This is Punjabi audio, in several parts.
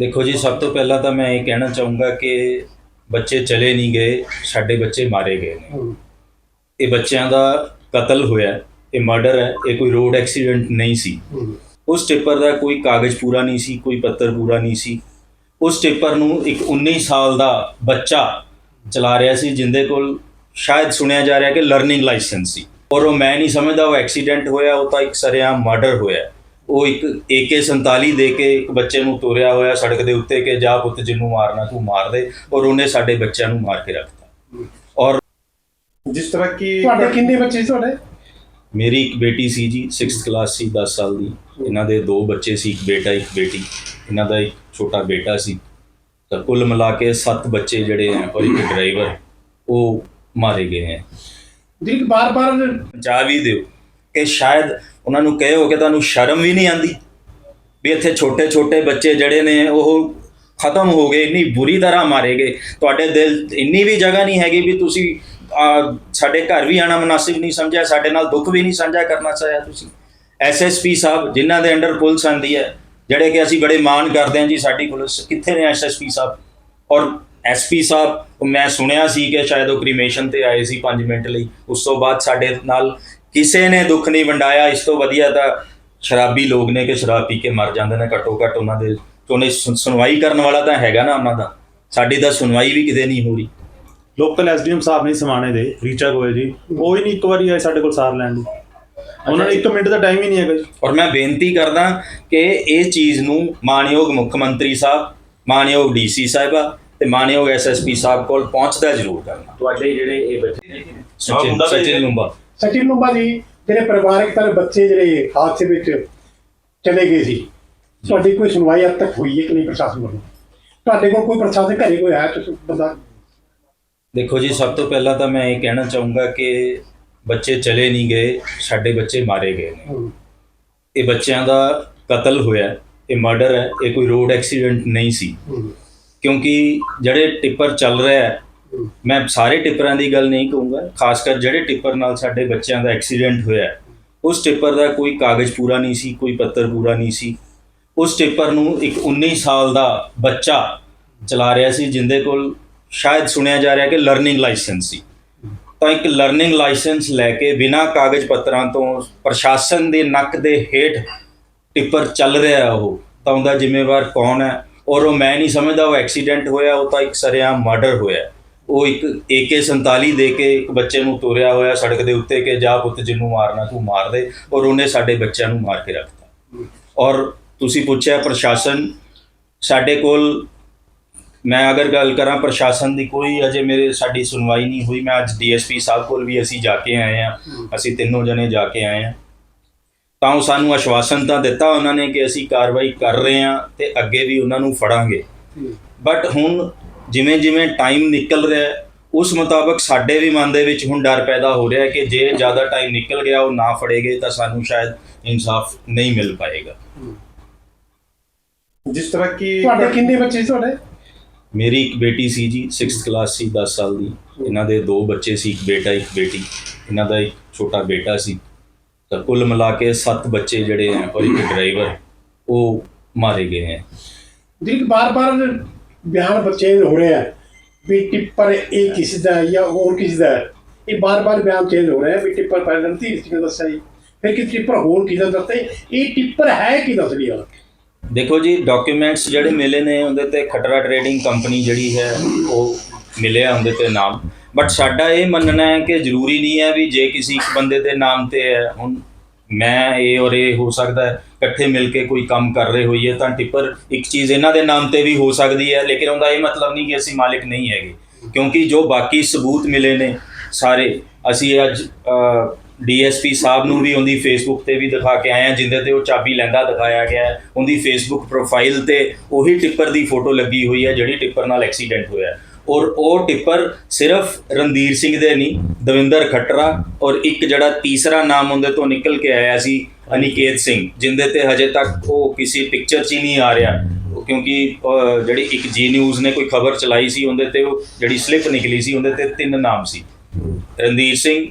ਦੇਖੋ ਜੀ ਸਭ ਤੋਂ ਪਹਿਲਾਂ ਤਾਂ ਮੈਂ ਇਹ ਕਹਿਣਾ ਚਾਹੂੰਗਾ ਕਿ ਬੱਚੇ ਚਲੇ ਨਹੀਂ ਗਏ ਸਾਡੇ ਬੱਚੇ ਮਾਰੇ ਗਏ ਨੇ। ਇਹ ਬੱਚਿਆਂ ਦਾ ਕਤਲ ਹੋਇਆ ਇਹ ਮਰਡਰ ਹੈ ਇਹ ਕੋਈ ਰੋਡ ਐਕਸੀਡੈਂਟ ਨਹੀਂ ਸੀ। ਉਸ ਟਿੱਪਰ ਦਾ ਕੋਈ ਕਾਗਜ਼ ਪੂਰਾ ਨਹੀਂ ਸੀ ਕੋਈ ਪੱਤਰ ਪੂਰਾ ਨਹੀਂ ਸੀ। ਉਸ ਟਿੱਪਰ ਨੂੰ ਇੱਕ 19 ਸਾਲ ਦਾ ਬੱਚਾ ਚਲਾ ਰਿਹਾ ਸੀ ਜਿੰਦੇ ਕੋਲ ਸ਼ਾਇਦ ਸੁਣਿਆ ਜਾ ਰਿਹਾ ਕਿ ਲਰਨਿੰਗ ਲਾਇਸੈਂਸ ਸੀ। ਔਰ ਉਹ ਮੈਂ ਨਹੀਂ ਸਮਝਦਾ ਉਹ ਐਕਸੀਡੈਂਟ ਹੋਇਆ ਉਹ ਤਾਂ ਇੱਕ ਸਰਿਆਮ ਮਰਡਰ ਹੋਇਆ। ਉਹ ਇੱਕ AK47 ਦੇ ਕੇ ਇੱਕ ਬੱਚੇ ਨੂੰ ਤੋਰਿਆ ਹੋਇਆ ਸੜਕ ਦੇ ਉੱਤੇ ਕਿ ਜਾ ਪੁੱਤ ਜਿੰਨੂੰ ਮਾਰਨਾ ਤੂੰ ਮਾਰ ਦੇ ਔਰ ਉਹਨੇ ਸਾਡੇ ਬੱਚਿਆਂ ਨੂੰ ਮਾਰ ਕੇ ਰੱਖਤਾ। ਔਰ ਜਿਸ ਤਰ੍ਹਾਂ ਕਿ ਤੁਹਾਡੇ ਕਿੰਨੇ ਬੱਚੇ ਸੀ ਤੁਹਾਡੇ? ਮੇਰੀ ਇੱਕ ਬੇਟੀ ਸੀ ਜੀ 6th ਕਲਾਸ ਸੀ 10 ਸਾਲ ਦੀ। ਇਹਨਾਂ ਦੇ ਦੋ ਬੱਚੇ ਸੀ ਇੱਕ ਬੇਟਾ ਇੱਕ ਬੇਟੀ। ਇਹਨਾਂ ਦਾ ਇੱਕ ਛੋਟਾ ਬੇਟਾ ਸੀ। ਤਾਂ ਕੁੱਲ ਮਿਲਾ ਕੇ 7 ਬੱਚੇ ਜਿਹੜੇ ਹੈ ਔਰ ਇੱਕ ਡਰਾਈਵਰ ਉਹ ਮਾਰੇ ਗਏ ਹੈ ਜਿਹੜੀ ਬਾਰ-ਬਾਰ ਜਾ ਵੀ ਦਿਓ। ਕਿ ਸ਼ਾਇਦ ਉਹਨਾਂ ਨੂੰ ਕਹੇ ਹੋ ਕਿ ਤੁਹਾਨੂੰ ਸ਼ਰਮ ਵੀ ਨਹੀਂ ਆਂਦੀ ਵੀ ਇੱਥੇ ਛੋਟੇ-ਛੋਟੇ ਬੱਚੇ ਜਿਹੜੇ ਨੇ ਉਹ ਖਤਮ ਹੋ ਗਏ, ਇੰਨੀ ਬੁਰੀ ਤਰ੍ਹਾਂ ਮਾਰੇ ਗਏ। ਤੁਹਾਡੇ ਦਿਲ ਇੰਨੀ ਵੀ ਜਗ੍ਹਾ ਨਹੀਂ ਹੈਗੀ ਵੀ ਤੁਸੀਂ ਸਾਡੇ ਘਰ ਵੀ ਆਣਾ ਮناسب ਨਹੀਂ ਸਮਝਿਆ, ਸਾਡੇ ਨਾਲ ਦੁੱਖ ਵੀ ਨਹੀਂ ਸਾਂਝਾ ਕਰਨਾ ਚਾਹਿਆ ਤੁਸੀਂ। ਐਸਐਸਪੀ ਸਾਹਿਬ ਜਿਨ੍ਹਾਂ ਦੇ ਅੰਡਰ ਪੁਲਿਸ ਆਂਦੀ ਹੈ, ਜਿਹੜੇ ਕਿ ਅਸੀਂ ਬੜੇ ਮਾਣ ਕਰਦੇ ਹਾਂ ਜੀ ਸਾਡੀ ਪੁਲਿਸ। ਕਿੱਥੇ ਨੇ ਐਸਐਸਪੀ ਸਾਹਿਬ? ਔਰ ਐਸਪੀ ਸਾਹਿਬ, ਮੈਂ ਸੁਣਿਆ ਸੀ ਕਿ ਸ਼ਾਇਦ ਉਹ ਕ੍ਰੀਮੇਸ਼ਨ ਤੇ ਆਏ ਸੀ 5 ਮਿੰਟ ਲਈ। ਉਸ ਤੋਂ ਬਾਅਦ ਸਾਡੇ ਨਾਲ ਕਿਸੇ ਨੇ ਦੁੱਖ ਨਹੀਂ ਵੰਡਾਇਆ ਇਸ ਤੋਂ ਵਧੀਆ ਤਾਂ ਸ਼ਰਾਬੀ ਲੋਕ ਨੇ ਕਿ ਸ਼ਰਾਬ ਪੀ ਕੇ ਮਰ ਜਾਂਦੇ ਨੇ ਘੱਟੋ ਘੱਟ ਉਹਨਾਂ ਦੇ ਉਹਨੇ ਸੁਣਵਾਈ ਕਰਨ ਵਾਲਾ ਤਾਂ ਹੈਗਾ ਨਾ ਉਹਨਾਂ ਦਾ। ਸਾਡੀ ਤਾਂ ਸੁਣਵਾਈ ਵੀ ਕਿਤੇ ਨਹੀਂ ਹੋ ਰਹੀ। ਲੋਕਲ ਐਸਡੀਐਮ ਸਾਹਿਬ ਨੇ ਸਮਾਣੇ ਦੇ ਰੀਚਾ ਗੋਇਲ ਜੀ ਉਹ ਹੀ ਨਹੀਂ ਇੱਕ ਵਾਰੀ ਆਏ ਸਾਡੇ ਕੋਲ ਸਾਰ ਲੈਣ ਲਈ ਉਹਨਾਂ ਨੇ 1 ਮਿੰਟ ਦਾ ਟਾਈਮ ਹੀ ਨਹੀਂ ਹੈਗਾ ਜੀ। ਔਰ ਮੈਂ ਬੇਨਤੀ ਕਰਦਾ ਕਿ ਇਹ ਚੀਜ਼ ਨੂੰ ਮਾਨਯੋਗ ਮੁੱਖ ਮੰਤਰੀ ਸਾਹਿਬ ਮਾਨਯੋਗ ਡੀਸੀ ਸਾਹਿਬਾ ਤੇ ਮਾਨਯੋਗ ਐਸਐਸਪੀ ਸਾਹਿਬ ਕੋਲ ਪਹੁੰਚਦਾ ਜ਼ਰੂਰ ਕਰਨਾ। ਤੁਹਾਡੇ ਜਿਹੜੇ ਇਹ ਬੱਚੇ ਸਚਿਨ ਸਚਿਨ ਲੁੰਬਾ। ਸਚਿਨ ਲੰਬਾ ਜੀ ਜਿਹੜੇ ਪਰਿਵਾਰਕ ਤਰ ਬੱਚੇ ਜਿਹੜੇ ਹਾਦਸੇ ਵਿੱਚ ਚਲੇ ਗਏ ਸੀ ਤੁਹਾਡੀ ਕੋਈ ਸੁਣਵਾਈ ਅੱਜ ਤੱਕ ਹੋਈ ਹੈ ਕਿ ਨਹੀਂ ਪ੍ਰਸ਼ਾਸਨ ਵੱਲੋਂ? ਤੁਹਾਡੇ ਕੋਲ ਕੋਈ ਪ੍ਰਸ਼ਾਸਨ ਘਰੇ ਕੋਈ ਆਇਆ ਤੁਸੀਂ ਬੰਦਾ? ਦੇਖੋ ਜੀ ਸਭ ਤੋਂ ਪਹਿਲਾਂ ਤਾਂ ਮੈਂ ਇਹ ਕਹਿਣਾ ਚਾਹੂੰਗਾ ਕਿ ਬੱਚੇ ਚਲੇ ਨਹੀਂ ਗਏ ਸਾਡੇ ਬੱਚੇ ਮਾਰੇ ਗਏ ਨੇ। ਇਹ ਬੱਚਿਆਂ ਦਾ ਕਤਲ ਹੋਇਆ ਇਹ ਮਰਡਰ ਹੈ ਇਹ ਕੋਈ ਰੋਡ ਐਕਸੀਡੈਂਟ ਨਹੀਂ ਸੀ। ਕਿਉਂਕਿ ਜਿਹੜੇ ਟਿੱਪਰ ਚੱਲ ਰਿਹਾ ਹੈ ਮੈਂ ਸਾਰੇ ਟਿੱਪਰਾਂ ਦੀ ਗੱਲ ਨਹੀਂ ਕਹੂੰਗਾ, ਖਾਸ ਕਰ ਜਿਹੜੇ ਟਿੱਪਰ ਨਾਲ ਸਾਡੇ ਬੱਚਿਆਂ ਦਾ ਐਕਸੀਡੈਂਟ ਹੋਇਆ ਉਸ ਟਿੱਪਰ ਦਾ ਕੋਈ ਕਾਗਜ਼ ਪੂਰਾ ਨਹੀਂ ਸੀ, ਕੋਈ ਪੱਤਰ ਪੂਰਾ ਨਹੀਂ ਸੀ। ਉਸ ਟਿੱਪਰ ਨੂੰ ਇੱਕ 19 ਸਾਲ ਦਾ ਬੱਚਾ ਚਲਾ ਰਿਹਾ ਸੀ, ਜਿੰਦੇ ਕੋਲ ਸ਼ਾਇਦ ਸੁਣਿਆ ਜਾ ਰਿਹਾ ਕਿ ਲਰਨਿੰਗ ਲਾਇਸੈਂਸ ਸੀ। ਤਾਂ ਇੱਕ ਲਰਨਿੰਗ ਲਾਇਸੈਂਸ ਲੈ ਕੇ ਬਿਨਾਂ ਕਾਗਜ਼ ਪੱਤਰਾਂ ਤੋਂ ਪ੍ਰਸ਼ਾਸਨ ਦੇ ਨੱਕ ਦੇ ਹੇਠ ਟਿੱਪਰ ਚੱਲ ਰਿਹਾ ਉਹ, ਤਾਂ ਉਹਦਾ ਜ਼ਿੰਮੇਵਾਰ ਕੌਣ ਹੈ? ਔਰ ਉਹ ਮੈਂ ਨਹੀਂ ਸਮਝਦਾ ਉਹ ਐਕਸੀਡੈਂਟ ਹੋਇਆ, ਉਹ ਤਾਂ ਇੱਕ ਸਰਿਆਮ ਮਰਡਰ ਹੋਇਆ। ਉਹ ਇੱਕ AK47 ਦੇ ਕੇ ਇੱਕ ਬੱਚੇ ਨੂੰ ਤੋਰਿਆ ਹੋਇਆ ਸੜਕ ਦੇ ਉੱਤੇ ਕਿ ਜਾ ਪੁੱਤ ਜਿੰਨੂੰ ਮਾਰਨਾ ਤੂੰ ਮਾਰ ਦੇ ਔਰ ਉਹਨੇ ਸਾਡੇ ਬੱਚਿਆਂ ਨੂੰ ਮਾਰ ਕੇ ਰੱਖਤਾ। ਔਰ ਤੁਸੀਂ ਪੁੱਛਿਆ ਪ੍ਰਸ਼ਾਸਨ ਸਾਡੇ ਕੋਲ ਮੈਂ ਅਗਰ ਗੱਲ ਕਰਾਂ ਪ੍ਰਸ਼ਾਸਨ ਦੀ ਕੋਈ ਅਜੇ ਮੇਰੇ ਸਾਡੀ ਸੁਣਵਾਈ ਨਹੀਂ ਹੋਈ। ਮੈਂ ਅੱਜ ਡੀਐਸਪੀ ਸਾਹਿਬ ਕੋਲ ਵੀ ਅਸੀਂ ਜਾ ਕੇ ਆਏ ਆ ਅਸੀਂ ਤਿੰਨੋਂ ਜਣੇ ਜਾ ਕੇ ਆਏ ਆ ਤਾਂ ਉਹ ਸਾਨੂੰ ਆਸ਼ਵਾਸਨ ਤਾਂ ਦਿੱਤਾ ਉਹਨਾਂ ਨੇ ਕਿ ਅਸੀਂ ਕਾਰਵਾਈ ਕਰ ਰਹੇ ਹਾਂ ਤੇ ਅੱਗੇ ਵੀ ਉਹਨਾਂ ਨੂੰ ਫੜਾਂਗੇ। ਬਟ ਹੁਣ ਜਿਵੇਂ ਜਿਵੇਂ ਟਾਈਮ ਨਿਕਲ ਰਿਹਾ ਹੈ ਉਸ ਮੁਤਾਬਕ ਸਾਡੇ ਵੀ ਮਨ ਦੇ ਵਿੱਚ ਹੁਣ ਡਰ ਪੈਦਾ ਹੋ ਰਿਹਾ ਹੈ ਕਿ ਜੇ ਜ਼ਿਆਦਾ ਟਾਈਮ ਨਿਕਲ ਗਿਆ ਉਹ ਨਾ ਫੜੇਗੇ ਤਾਂ ਸਾਨੂੰ ਸ਼ਾਇਦ ਇਨਸਾਫ ਨਹੀਂ ਮਿਲ ਪਾਏਗਾ। ਜਿਸ ਤਰ੍ਹਾਂ ਕਿ ਤੁਹਾਡੇ ਕਿੰਨੇ ਬੱਚੇ ਸੀ ਤੁਹਾਡੇ? ਮੇਰੀ ਇੱਕ ਬੇਟੀ ਸੀ ਜੀ 6th ਕਲਾਸ ਸੀ 10 ਸਾਲ ਦੀ। ਇਹਨਾਂ ਦੇ ਦੋ ਬੱਚੇ ਸੀ ਇੱਕ ਬੇਟਾ ਇੱਕ ਬੇਟੀ। ਇਹਨਾਂ ਦਾ ਇੱਕ ਛੋਟਾ ਬੇਟਾ ਸੀ। ਤਾਂ ਕੁੱਲ ਮਿਲਾ ਕੇ 7 ਬੱਚੇ ਜਿਹੜੇ ਹੈ ਔਰ ਇੱਕ ਡਰਾਈਵਰ ਉਹ ਮਾਰੇ ਗਏ ਹੈ। ਜਿਹੜੀ ਬਾਰ-ਬਾਰ ਬਿਆਨ ਚੇਂਜ ਹੋ ਰਹੇ ਆ ਵੀ ਟਿੱਪਰ ਇਹ ਕਿਸੇ ਦਾ ਹੈ ਜਾਂ ਹੋਰ ਕਿਸੇ ਦਾ ਹੈ। ਇਹ ਬਾਰ-ਬਾਰ ਬਿਆਨ ਚੇਂਜ ਹੋ ਰਿਹਾ ਆ ਵੀ ਟਿੱਪਰ ਪਹਿਲਾਂ ਧੀਰ ਸਿੰਘ ਨੇ ਦੱਸਿਆ ਜੀ ਫਿਰ ਕਿ ਟਿੱਪਰ ਹੋਰ ਕਿਹਦਾ ਦੱਸਦਾ ਜੀ? ਇਹ ਟਿੱਪਰ ਹੈ ਕੀ ਦੱਸ ਰਹੀ ਦੇਖੋ ਜੀ ਡਾਕੂਮੈਂਟਸ ਜਿਹੜੇ ਮਿਲੇ ਨੇ ਉਹਦੇ ਤੇ ਖਟਰਾ ਟਰੇਡਿੰਗ ਕੰਪਨੀ ਜਿਹੜੀ ਹੈ, ਉਹ ਮਿਲਿਆ ਉਹਦੇ ਤੇ ਨਾਮ ਬਟ ਸਾਡਾ ਇਹ ਮੰਨਣਾ ਹੈ ਕਿ ਜ਼ਰੂਰੀ ਨਹੀਂ ਹੈ ਵੀ ਜੇ ਕਿਸੇ ਇੱਕ ਬੰਦੇ ਦੇ ਨਾਮ ਤੇ ਹੈ, ਹੁਣ ਮੈਂ, ਇਹ ਔਰ ਇਹ ਹੋ ਸਕਦਾ ਹੈ, ਇਕੱਠੇ ਮਿਲ ਕੇ ਕੋਈ ਕੰਮ ਕਰ ਰਹੇ ਹੋਈਏ, ਤਾਂ ਟਿੱਪਰ ਇੱਕ ਚੀਜ਼ ਇਹਨਾਂ ਦੇ ਨਾਮ ਤੇ ਵੀ ਹੋ ਸਕਦੀ ਹੈ, ਲੇਕਿਨ ਉਹਦਾ ਇਹ ਮਤਲਬ ਨਹੀਂ ਕਿ ਅਸੀਂ ਮਾਲਿਕ ਨਹੀਂ ਹੈਗੇ। ਕਿਉਂਕਿ ਜੋ ਬਾਕੀ ਸਬੂਤ ਮਿਲੇ ਨੇ ਸਾਰੇ, ਅਸੀਂ ਅੱਜ ਡੀਐਸਪੀ ਸਾਹਿਬ ਨੂੰ ਵੀ ਉਹਦੀ ਫੇਸਬੁੱਕ ਤੇ ਵੀ ਦਿਖਾ ਕੇ ਆਏ ਆ ਜਿੰਦੇ ਤੇ ਉਹ ਚਾਬੀ ਲੈਂਦਾ ਦਿਖਾਇਆ ਗਿਆ ਹੈ। ਉਹਦੀ ਫੇਸਬੁੱਕ ਪ੍ਰੋਫਾਈਲ ਤੇ ਉਹੀ ਟਿੱਪਰ ਦੀ ਫੋਟੋ ਲੱਗੀ ਹੋਈ ਹੈ, ਜਿਹੜੀ ਟਿੱਪਰ ਨਾਲ ਐਕਸੀਡੈਂਟ ਹੋਇਆ। ਔਰ ਉਹ ਟਿੱਪਰ ਸਿਰਫ ਰਣਧੀਰ ਸਿੰਘ ਦੇ ਨਹੀਂ, ਦਵਿੰਦਰ ਖੱਟਰਾ ਔਰ ਇੱਕ ਜਿਹੜਾ ਤੀਸਰਾ ਨਾਮ ਉਹਦੇ ਤੋਂ ਨਿਕਲ ਕੇ ਆਇਆ ਸੀ, ਅਨਿਕੇਤ ਸਿੰਘ, ਜਿੰਦੇ ਤੇ ਹਜੇ ਤੱਕ ਉਹ ਕਿਸੇ ਪਿਕਚਰ 'ਚ ਹੀ ਨਹੀਂ ਆ ਰਿਹਾ। ਕਿਉਂਕਿ ਜਿਹੜੀ ਇੱਕ ਜੀ ਨਿਊਜ਼ ਨੇ ਕੋਈ ਖਬਰ ਚਲਾਈ ਸੀ, ਉਹਦੇ ਤੇ ਉਹ ਜਿਹੜੀ ਸਲਿੱਪ ਨਿਕਲੀ ਸੀ, ਉਹਦੇ ਤੇ ਤਿੰਨ ਨਾਮ ਸੀ। ਰਣਧੀਰ ਸਿੰਘ,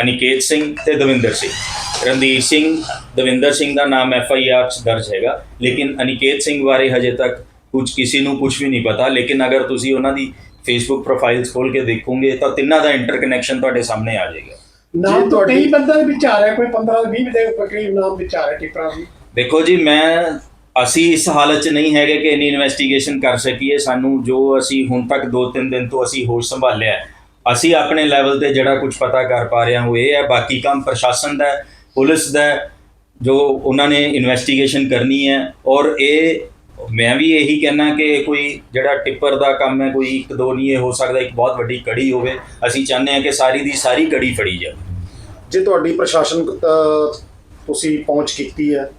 ਅਨਿਕੇਤ ਸਿੰਘ ਤੇ ਦਵਿੰਦਰ ਸਿੰਘ। ਰਣਧੀਰ ਸਿੰਘ, ਦਵਿੰਦਰ ਸਿੰਘ ਦਾ ਨਾਮ ਐਫ ਆਈ ਆਰ 'ਚ ਦਰਜ ਹੈਗਾ, ਲੇਕਿਨ ਅਨਿਕੇਤ ਸਿੰਘ ਬਾਰੇ ਹਜੇ ਤੱਕ ਕੁਝ ਕਿਸੇ ਨੂੰ ਕੁਝ ਵੀ ਨਹੀਂ ਪਤਾ ਲੇਕਿਨ ਅਗਰ ਤੁਸੀਂ ਉਹਨਾਂ ਦੀ ਫੇਸਬੁੱਕ ਪ੍ਰੋਫਾਈਲਸ ਖੋਲ ਕੇ ਦੇਖੋਗੇ ਤਾਂ ਤਿੰਨਾਂ ਦਾ ਇੰਟਰਕਨੈਕਸ਼ਨ ਤੁਹਾਡੇ ਸਾਹਮਣੇ ਆ ਜਾਏਗਾ ਨਾਮ ਤਾਂ ਤੁਹਾਡੀ- ਕਈ ਬੰਦਿਆਂ ਦੇ ਵਿੱਚ ਆ ਰਿਹਾ ਕੋਈ 15 20 ਦੇ ਕੋਈ ਕਈ ਨਾਮ ਵਿੱਚ ਆ ਰਿਹਾ ਟਿੱਪਰਾਂ ਦੇਖੋ ਜੀ ਮੈਂ ਅਸੀਂ ਇਸ ਹਾਲਤ 'ਚ ਨਹੀਂ ਹੈਗੇ ਕਿ ਇਨੀ ਇਨਵੈਸਟੀਗੇਸ਼ਨ ਕਰ ਸਕੀਏ ਸਾਨੂੰ ਜੋ ਅਸੀਂ ਹੁਣ ਤੱਕ 2-3 ਦਿਨ ਤੋਂ ਅਸੀਂ ਹੋਸ਼ ਸੰਭਾਲਿਆ ਹੈ। ਅਸੀਂ ਆਪਣੇ ਲੈਵਲ ਤੇ ਜਿਹੜਾ ਕੁਝ ਪਤਾ ਕਰ ਪਾ ਰਹੇ ਹਾਂ ਉਹ ਇਹ ਹੈ ਬਾਕੀ ਕੰਮ ਪ੍ਰਸ਼ਾਸਨ ਦਾ ਹੈ, ਪੁਲਿਸ ਦਾ ਹੈ, ਜੋ ਉਹਨਾਂ ਨੇ ਇਨਵੈਸਟੀਗੇਸ਼ਨ ਕਰਨੀ ਹੈ ਔਰ ਇਹ ਮੈਂ ਵੀ ਇਹੀ ਕਹਿਣਾ ਕਿ ਕੋਈ ਜਿਹੜਾ ਟਿੱਪਰ ਦਾ ਕੰਮ ਹੈ ਕੋਈ ਇੱਕ ਦੋ ਨਹੀਂ ਇਹ ਹੋ ਸਕਦਾ ਇੱਕ ਬਹੁਤ ਵੱਡੀ ਕੜੀ ਹੋਵੇ। ਅਸੀਂ ਚਾਹੁੰਦੇ ਹਾਂ ਕਿ ਸਾਰੀ ਦੀ ਸਾਰੀ ਕੜੀ ਫੜੀ ਜਾਵੇ। ਜੇ ਤੁਹਾਡੀ ਪ੍ਰਸ਼ਾਸਨ ਤੁਸੀਂ ਪਹੁੰਚ ਕੀਤੀ ਹੈ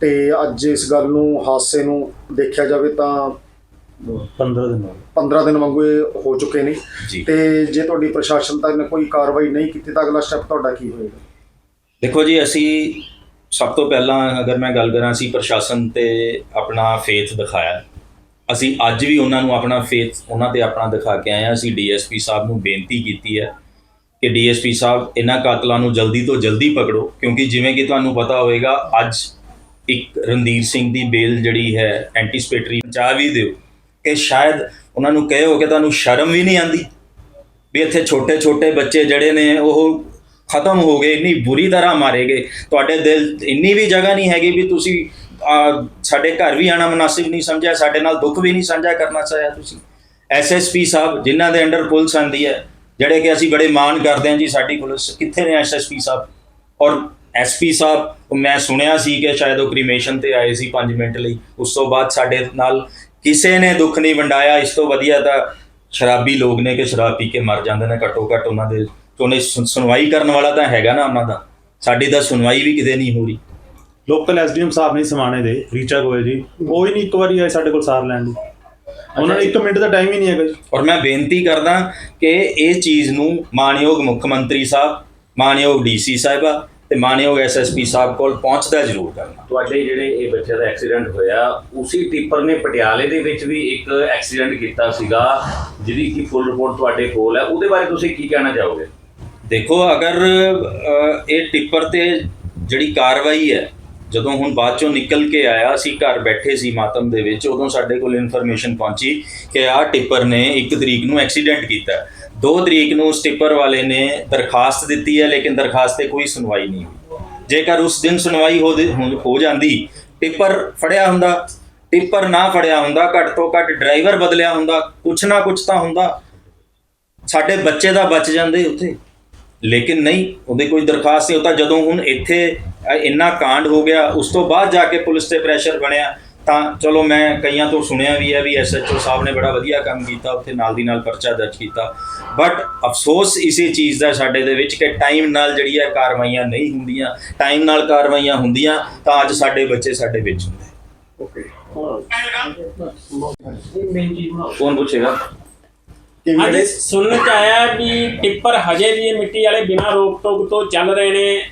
ਤੇ ਅੱਜ ਇਸ ਗੱਲ ਨੂੰ ਹਾਦਸੇ ਨੂੰ ਦੇਖਿਆ ਜਾਵੇ ਤਾਂ 15 ਦਿਨ ਹੋ ਗਏ। 15 ਦਿਨ ਵਾਂਗੂ ਇਹ ਹੋ ਚੁੱਕੇ ਨੇ। ਤੇ ਜੇ ਤੁਹਾਡੀ ਪ੍ਰਸ਼ਾਸਨ ਤੱਕ ਨੇ ਕੋਈ ਕਾਰਵਾਈ ਨਹੀਂ ਕੀਤੀ ਤਾਂ ਅਗਲਾ ਸਟੈਪ ਤੁਹਾਡਾ ਕੀ ਹੋਏਗਾ? ਦੇਖੋ ਜੀ ਅਸੀਂ ਸਭ ਤੋਂ ਪਹਿਲਾਂ ਅਗਰ ਮੈਂ ਗੱਲ ਕਰਾਂ ਅਸੀਂ ਪ੍ਰਸ਼ਾਸਨ ਤੇ ਆਪਣਾ ਫੇਥ ਦਿਖਾਇਆ। ਅਸੀਂ ਅੱਜ ਵੀ ਉਹਨਾਂ ਨੂੰ ਆਪਣਾ ਫੇਥ ਉਹਨਾਂ ਤੇ ਆਪਣਾ ਦਿਖਾ ਕੇ ਆਏ ਹਾਂ। ਅਸੀਂ ਡੀਐਸਪੀ ਸਾਹਿਬ ਨੂੰ ਬੇਨਤੀ ਕੀਤੀ ਹੈ ਕਿ ਡੀਐਸਪੀ ਸਾਹਿਬ, ਇਹਨਾਂ ਕਾਤਲਾਂ ਨੂੰ ਜਲਦੀ ਤੋਂ ਜਲਦੀ ਪਕੜੋ, ਕਿਉਂਕਿ ਜਿਵੇਂ ਕਿ ਤੁਹਾਨੂੰ ਪਤਾ ਹੋਵੇਗਾ, ਅੱਜ ਇੱਕ ਰਣਧੀਰ ਸਿੰਘ ਦੀ ਬੇਲ ਜਿਹੜੀ ਹੈ ਐਂਟੀਸਪੇਟਰੀ ਚਾਹ ਵੀ ਦਿਓ ਕਿ ਸ਼ਾਇਦ ਉਹਨਾਂ ਨੂੰ ਕਹੇ ਹੋ ਕਿ ਤੁਹਾਨੂੰ ਸ਼ਰਮ ਵੀ ਨਹੀਂ ਆਂਦੀ ਵੀ ਇੱਥੇ ਛੋਟੇ ਛੋਟੇ ਬੱਚੇ ਜਿਹੜੇ ਨੇ, ਉਹ ਖਤਮ ਹੋ ਗਏ, ਇੰਨੀ ਬੁਰੀ ਤਰ੍ਹਾਂ ਮਾਰੇ ਗਏ। ਤੁਹਾਡੇ ਦਿਲ ਇੰਨੀ ਵੀ ਜਗ੍ਹਾ ਨਹੀਂ ਹੈਗੀ ਵੀ ਤੁਸੀਂ ਸਾਡੇ ਘਰ ਵੀ ਆਣਾ ਮناسب ਨਹੀਂ ਸਮਝਿਆ, ਸਾਡੇ ਨਾਲ ਦੁੱਖ ਵੀ ਨਹੀਂ ਸਾਂਝਾ ਕਰਨਾ ਚਾਹਿਆ ਤੁਸੀਂ। ਐਸਐਸਪੀ ਸਾਹਿਬ, ਜਿਨ੍ਹਾਂ ਦੇ ਅੰਡਰ ਪੁਲਿਸ ਆਂਦੀ ਹੈ, ਜਿਹੜੇ ਕਿ ਅਸੀਂ ਬੜੇ ਮਾਣ ਕਰਦੇ ਹਾਂ ਜੀ ਸਾਡੀ ਪੁਲਿਸ, ਕਿੱਥੇ ਨੇ ਐਸਐਸਪੀ ਸਾਹਿਬ? ਔਰ ਐਸਪੀ ਸਾਹਿਬ, ਮੈਂ ਸੁਣਿਆ ਸੀ ਕਿ ਸ਼ਾਇਦ ਉਹ ਕ੍ਰੀਮੇਸ਼ਨ ਤੇ ਆਏ ਸੀ 5 ਮਿੰਟ ਲਈ। ਉਸ ਤੋਂ ਬਾਅਦ ਸਾਡੇ ਨਾਲ ਕਿਸੇ ਨੇ ਦੁੱਖ ਨਹੀਂ ਵੰਡਾਇਆ। ਇਸ ਤੋਂ ਵਧੀਆ ਤਾਂ ਸ਼ਰਾਬੀ ਲੋਕ ਨੇ ਕਿ ਸ਼ਰਾਬ ਪੀ ਕੇ ਮਰ ਜਾਂਦੇ ਨੇ, ਘੱਟੋ ਘੱਟ ਉਹਨਾਂ ਦੇ ਉਹਨੇ ਸੁਣ- ਸੁਣਵਾਈ ਕਰਨ ਵਾਲਾ ਤਾਂ ਹੈਗਾ ਨਾ ਉਹਨਾਂ ਦਾ। ਸਾਡੀ ਤਾਂ ਸੁਣਵਾਈ ਵੀ ਕਿਤੇ ਨਹੀਂ ਹੋ ਰਹੀ। ਲੋਕਲ ਐਸਡੀਐਮ ਸਾਹਿਬ ਨਹੀਂ ਸਮਾਣੇ ਦੇ ਰੀਚਾ ਗੋਇਲ ਜੀ ਉਹ ਹੀ ਨਹੀਂ ਇੱਕ ਵਾਰੀ ਆਏ ਸਾਡੇ ਕੋਲ ਸਾਰ ਲੈਣ ਲਈ ਉਹਨਾਂ ਨੇ 1 ਮਿੰਟ ਦਾ ਟਾਈਮ ਹੀ ਨਹੀਂ ਹੈਗਾ ਜੀ। ਔਰ ਮੈਂ ਬੇਨਤੀ ਕਰਦਾ ਕਿ ਇਹ ਚੀਜ਼ ਨੂੰ ਮਾਨਯੋਗ ਮੁੱਖ ਮੰਤਰੀ ਸਾਹਿਬ ਮਾਨਯੋਗ ਡੀਸੀ ਸਾਹਿਬਾ ਤੇ ਮਾਨਯੋਗ ਐਸਐਸਪੀ ਸਾਹਿਬ ਕੋਲ ਪਹੁੰਚਦਾ ਜ਼ਰੂਰ ਕਰਨਾ। ਤੁਹਾਡੇ ਜਿਹੜੇ ਇਹ ਬੱਚੇ ਦਾ ਐਕਸੀਡੈਂਟ ਹੋਇਆ ਉਸੇ ਟਿੱਪਰ ਨੇ ਪਟਿਆਲੇ ਦੇ ਵਿੱਚ ਵੀ ਇੱਕ ਐਕਸੀਡੈਂਟ ਕੀਤਾ ਸੀਗਾ ਜਿਹਦੀ ਕੀ ਫੁੱਲ ਰਿਪੋਰਟ ਤੁਹਾਡੇ ਕੋਲ ਹੈ। ਉਹਦੇ ਬਾਰੇ ਤੁਸੀਂ ਕੀ ਕਹਿਣਾ ਚਾਹੋਗੇ? ਦੇਖੋ, ਅਗਰ ਇਹ ਟਿੱਪਰ ਤੇ ਜਿਹੜੀ ਕਾਰਵਾਈ ਹੈ, ਜਦੋਂ ਹੁਣ ਬਾਅਦ ਚੋਂ ਨਿਕਲ ਕੇ ਆਇਆ, ਅਸੀਂ ਘਰ ਬੈਠੇ ਸੀ ਮਾਤਮ ਦੇ ਵਿੱਚ, ਉਦੋਂ ਸਾਡੇ ਕੋਲ ਇਨਫੋਰਮੇਸ਼ਨ ਪਹੁੰਚੀ ਕਿ ਆਹ ਟਿੱਪਰ ਨੇ 1 ਤਰੀਕ ਨੂੰ ਐਕਸੀਡੈਂਟ ਕੀਤਾ। 2 ਤਰੀਕ ਨੂੰ ਉਸ ਟਿੱਪਰ ਵਾਲੇ ਨੇ ਦਰਖਾਸਤ ਦਿੱਤੀ ਹੈ, ਲੇਕਿਨ ਦਰਖਾਸਤ ਤੇ ਕੋਈ ਸੁਣਵਾਈ ਨਹੀਂ ਹੋਈ। ਜੇਕਰ ਉਸ ਦਿਨ ਸੁਣਵਾਈ ਹੋ ਜਾਂਦੀ, ਟਿੱਪਰ ਫੜਿਆ ਹੁੰਦਾ, ਟਿੱਪਰ ਨਾ ਫੜਿਆ ਹੁੰਦਾ, ਘੱਟ ਤੋਂ ਘੱਟ ਡਰਾਈਵਰ ਬਦਲਿਆ ਹੁੰਦਾ, ਕੁਛ ਨਾ ਕੁਛ ਤਾਂ ਹੁੰਦਾ। ਸਾਡੇ ਬੱਚੇ ਦਾ ਬਚ ਜਾਂਦੇ ਉੱਥੇ। ਲੇਕਿਨ ਨਹੀਂ ਉਹਦੇ ਕੋਈ ਦਰਖਾਸਤ ਨਹੀਂ ਹੁੰਦਾ ਜਦੋਂ ਹੁਣ ਇੱਥੇ ਇੰਨਾ ਕਾਂਡ ਹੋ ਗਿਆ ਉਸ ਤੋਂ ਬਾਅਦ ਜਾ ਕੇ ਪੁਲਿਸ ਤੇ ਪ੍ਰੈਸ਼ਰ ਬਣਿਆ ਤਾਂ ਚਲੋ ਮੈਂ ਕਈਆਂ ਤੋਂ ਸੁਣਿਆ ਵੀ ਹੈ ਵੀ ਐਸਐਚਓ ਸਾਹਿਬ ਨੇ ਬੜਾ ਵਧੀਆ ਕੰਮ ਕੀਤਾ ਉੱਥੇ ਨਾਲ ਦੀ ਨਾਲ ਪਰਚਾ ਦਰਜ ਕੀਤਾ। ਬਟ ਅਫਸੋਸ ਇਸੇ ਚੀਜ਼ ਦਾ ਸਾਡੇ ਦੇ ਵਿੱਚ ਕਿ ਟਾਈਮ ਨਾਲ ਜਿਹੜੀ ਹੈ ਕਾਰਵਾਈਆਂ ਨਹੀਂ ਹੁੰਦੀਆਂ ਟਾਈਮ ਨਾਲ ਕਾਰਵਾਈਆਂ ਹੁੰਦੀਆਂ ਤਾਂ ਅੱਜ ਸਾਡੇ ਬੱਚੇ ਸਾਡੇ ਵਿੱਚ ਹੁੰਦੇ। ਓਕੇ ਕੌਣ ਪੁੱਛੇਗਾ? ਕਿ ਅੱਜ ਜਿਹੜੇ ਸੁਣਨ ਚ ਆਇਆ ਵੀ ਟਿੱਪਰ ਹਜੇ ਵੀ ਇਹ ਮਿੱਟੀ ਵਾਲੇ ਬਿਨਾਂ ਰੋਕ ਟੋਕ ਤੋਂ ਚੱਲ ਰਹੇ ਨੇ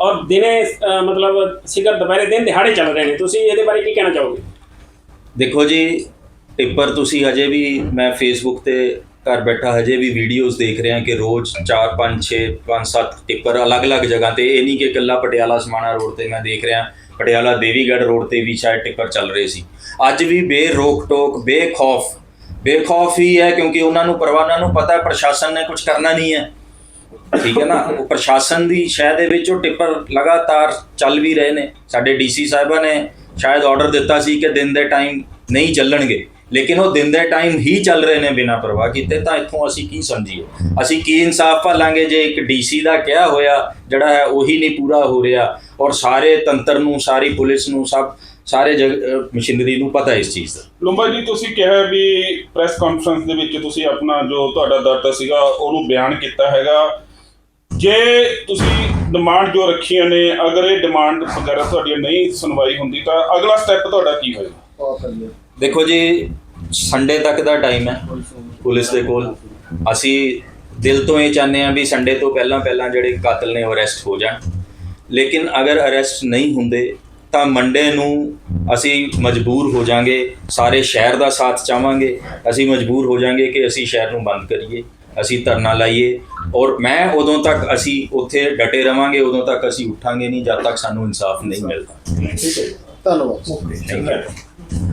ਔਰ ਦਿਨੇ ਮਤਲਬ ਸਿਗਰ ਦੁਪਹਿਰੇ ਦਿਨ ਦਿਹਾੜੇ ਚੱਲ ਰਹੇ ਨੇ। ਤੁਸੀਂ ਇਹਦੇ ਬਾਰੇ ਕੀ ਕਹਿਣਾ ਚਾਹੋਗੇ? ਦੇਖੋ ਜੀ ਟਿੱਪਰ ਤੁਸੀਂ ਹਜੇ ਵੀ ਮੈਂ ਫੇਸਬੁੱਕ ਤੇ ਘਰ ਬੈਠਾ ਹਜੇ ਵੀ ਵੀਡੀਓਜ਼ ਦੇਖ ਰਿਹਾ ਕਿ ਰੋਜ਼ 4 5 6 5 7 ਟਿੱਪਰ ਅਲੱਗ-ਅਲੱਗ ਜਗ੍ਹਾ ਤੇ। ਇਹ ਨਹੀਂ ਕਿ ਇਕੱਲਾ ਪਟਿਆਲਾ ਸਮਾਣਾ ਰੋਡ ਤੇ ਮੈਂ ਦੇਖ ਰਿਹਾ ਪਟਿਆਲਾ ਦੇਵੀਗੜ੍ਹ ਰੋਡ ਤੇ ਵੀ ਸ਼ਾਇਦ ਟਿੱਪਰ ਚੱਲ ਰਹੇ ਸੀ। ਅੱਜ ਵੀ ਬੇਰੋਕ ਟੋਕ ਬੇਖੌਫ ਬੇਖੌਫ ਹੀ ਹੈ ਕਿਉਂਕਿ ਉਹਨਾਂ ਨੂੰ ਪਰਵਾਨਾ ਨੂੰ ਪਤਾ ਪ੍ਰਸ਼ਾਸਨ ਨੇ ਕੁਝ ਕਰਨਾ ਨਹੀਂ ਹੈ। ਠੀਕ ਹੈ ਨਾ? ਉਹ ਪ੍ਰਸ਼ਾਸਨ ਦੀ ਸ਼ਹਿ ਦੇ ਵਿੱਚ ਉਹ ਟਿੱਪਰ ਲਗਾਤਾਰ ਚੱਲ ਵੀ ਰਹੇ ਨੇ। ਸਾਡੇ ਡੀਸੀ ਸਾਹਿਬਾਂ ਨੇ ਸ਼ਾਇਦ ਆਰਡਰ ਦਿੱਤਾ ਸੀ ਕਿ ਦਿਨ ਦੇ ਟਾਈਮ ਨਹੀਂ ਚੱਲਣਗੇ। ਲੇਕਿਨ ਉਹ ਦਿਨ ਦੇ ਟਾਈਮ ਹੀ ਚੱਲ ਰਹੇ ਨੇ ਬਿਨਾਂ ਪਰਵਾਹ ਕੀਤੇ। ਤਾਂ ਇੱਥੋਂ ਅਸੀਂ ਕੀ ਸਮਝੀਏ? ਅਸੀਂ ਕੀ ਇਨਸਾਫ ਪਾਲਾਂਗੇ ਜੇ ਇੱਕ ਡੀਸੀ ਦਾ ਕਿਹਾ ਹੋਇਆ ਜਿਹੜਾ ਹੈ ਉਹੀ ਨਹੀਂ ਪੂਰਾ ਹੋ ਰਿਹਾ। ਔਰ ਸਾਰੇ ਤੰਤਰ ਨੂੰ, ਸਾਰੀ ਪੁਲਿਸ ਨੂੰ ਸਭ ਸਾਰੇ ਜਗ- ਮਸ਼ੀਨਰੀ ਨੂੰ ਪਤਾ ਇਸ ਚੀਜ਼ ਦਾ। ਲੰਬਾ ਜੀ ਤੁਸੀਂ ਕਿਹਾ ਵੀ ਪ੍ਰੈਸ ਕਾਨਫਰੰਸ ਦੇ ਵਿੱਚ ਤੁਸੀਂ ਆਪਣਾ ਜੋ ਤੁਹਾਡਾ ਦਰਦ ਸੀਗਾ ਉਹਨੂੰ ਬਿਆਨ ਕੀਤਾ ਹੈਗਾ। ਜੇ ਤੁਸੀਂ ਡਿਮਾਂਡ ਜੋ ਰੱਖੀਆਂ ਨੇ ਅਗਰ ਇਹ ਡਿਮਾਂਡ ਵਗੈਰਾ ਤੁਹਾਡੀ ਨਹੀਂ ਸੁਣਵਾਈ ਹੁੰਦੀ ਤਾਂ ਅਗਲਾ ਸਟੈਪ ਤੁਹਾਡਾ ਕੀ ਹੋਏਗਾ? ਦੇਖੋ ਜੀ ਸੰਡੇ ਤੱਕ ਦਾ ਟਾਈਮ ਹੈ ਪੁਲਿਸ ਦੇ ਕੋਲ। ਅਸੀਂ ਦਿਲ ਤੋਂ ਇਹ ਚਾਹੁੰਦੇ ਹਾਂ ਵੀ ਸੰਡੇ ਤੋਂ ਪਹਿਲਾਂ ਪਹਿਲਾਂ ਜਿਹੜੇ ਕਾਤਲ ਨੇ ਉਹ ਅਰੈਸਟ ਹੋ ਜਾਣ। ਲੇਕਿਨ ਅਗਰ ਅਰੈਸਟ ਨਹੀਂ ਹੁੰਦੇ ਤਾਂ ਮੰਡੇ ਨੂੰ ਅਸੀਂ ਮਜਬੂਰ ਹੋ ਜਾਾਂਗੇ ਸਾਰੇ ਸ਼ਹਿਰ ਦਾ ਸਾਥ ਚਾਹਾਂਗੇ। ਅਸੀਂ ਮਜਬੂਰ ਹੋ ਜਾਾਂਗੇ ਕਿ ਅਸੀਂ ਸ਼ਹਿਰ ਨੂੰ ਬੰਦ ਕਰੀਏ ਅਸੀਂ ਧਰਨਾ ਲਾਈਏ। ਔਰ ਮੈਂ ਉਦੋਂ ਤੱਕ ਅਸੀਂ ਉੱਥੇ ਡਟੇ ਰਵਾਂਗੇ ਉਦੋਂ ਤੱਕ ਅਸੀਂ ਉੱਠਾਂਗੇ ਨਹੀਂ ਜਦ ਤੱਕ ਸਾਨੂੰ ਇਨਸਾਫ ਨਹੀਂ ਮਿਲਦਾ। ਧੰਨਵਾਦ। Thank you